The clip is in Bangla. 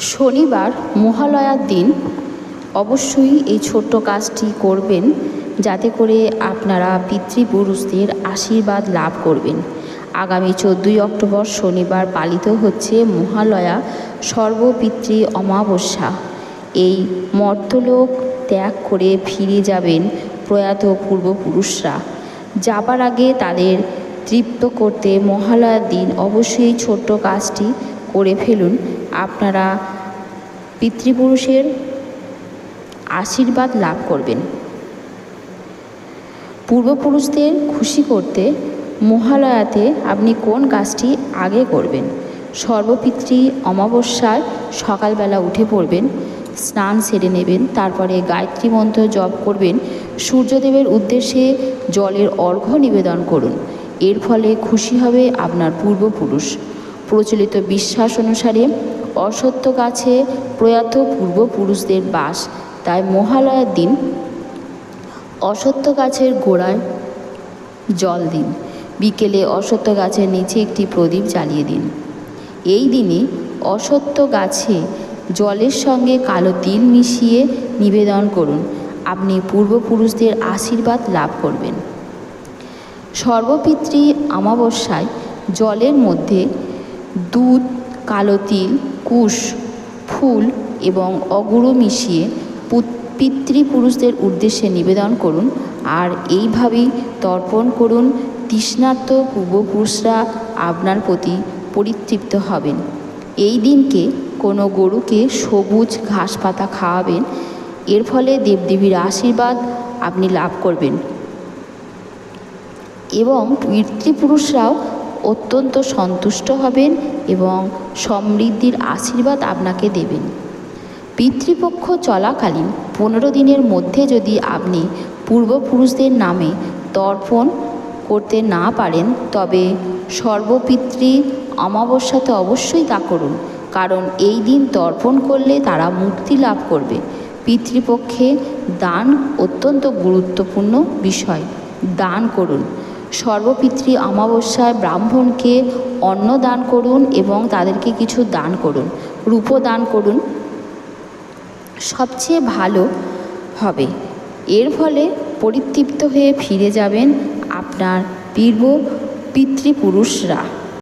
শনিবার মহালয়ার দিন অবশ্যই এই ছোট্ট কাজটি করবেন যাতে করে আপনারা পিতৃপুরুষদের আশীর্বাদ লাভ করবেন। আগামী চোদ্দোই অক্টোবর শনিবার পালিত হচ্ছে মহালয়া সর্বপিতৃ অমাবস্যা। এই মর্তলোক ত্যাগ করে ফিরে যাবেন প্রয়াত পূর্বপুরুষরা। যাবার আগে তাদের তৃপ্ত করতে মহালয়ার দিন অবশ্যই ছোট্ট কাজটি করে ফেলুন। আপনারা পিতৃপুরুষের আশীর্বাদ লাভ করবেন। পূর্বপুরুষদের খুশি করতে মহালয়াতে আপনি কোন কাজটি আগে করবেন? সর্বপিতৃ অমাবস্যায় সকালবেলা উঠে পড়বেন, স্নান সেরে নেবেন, তারপরে গায়ত্রী মন্ত্র জপ করবেন, সূর্যদেবের উদ্দেশ্যে জলের অর্ঘ্য নিবেদন করুন। এর ফলে খুশি হবে আপনার পূর্বপুরুষ। প্রচলিত বিশ্বাস অনুসারে অসত্য গাছে প্রয়াত পূর্বপুরুষদের বাস। তাই মহালয়ার দিন অসত্য গাছের গোড়ায় জল দিন। বিকেলে অসত্য গাছের নিচে একটি প্রদীপ জ্বালিয়ে দিন। এই দিনে অসত্য গাছে জলের সঙ্গে কালো তিল মিশিয়ে নিবেদন করুন। আপনি পূর্বপুরুষদের আশীর্বাদ লাভ করবেন। সর্বপিতৃ অমাবস্যায় জলের মধ্যে দুধ, কালো তিল, কুশ, ফুল এবং অগুরু মিশিয়ে পুত- পিতৃপুরুষদের উদ্দেশ্যে নিবেদন করুন। আর এইভাবেই তর্পণ করুন। তৃষ্ণার্ত পূর্বপুরুষরা আপনার প্রতি পরিতৃপ্ত হবেন। এই দিনকে কোনো গরুকে সবুজ ঘাস পাতা খাওয়াবেন, এর ফলে দেবদেবীর আশীর্বাদ আপনি লাভ করবেন। এবং পিতৃপুরুষরাও অত্যন্ত সন্তুষ্ট হবেন এবং সমৃদ্ধির আশীর্বাদ আপনাকে দেবেন। পিতৃপক্ষ চলাকালীন পনেরো দিনের মধ্যে যদি আপনি পূর্বপুরুষদের নামে তর্পণ করতে না পারেন, তবে সর্বপিতৃ অমাবস্যাতে অবশ্যই তা করুন, কারণ এই দিন তর্পণ করলে তারা মুক্তি লাভ করবে। পিতৃপক্ষে দান অত্যন্ত গুরুত্বপূর্ণ বিষয়। দান করুন। সর্বপিতৃ অমাবস্যায় ব্রাহ্মণকে অন্ন দান করুন এবং তাদেরকে কিছু দান করুন রূপ দান করুন। সবচেয়ে ভালো হবে। এর ফলে পরিতৃপ্ত হয়ে ফিরে যাবেন আপনার পূর্ব পিতৃপুরুষরা।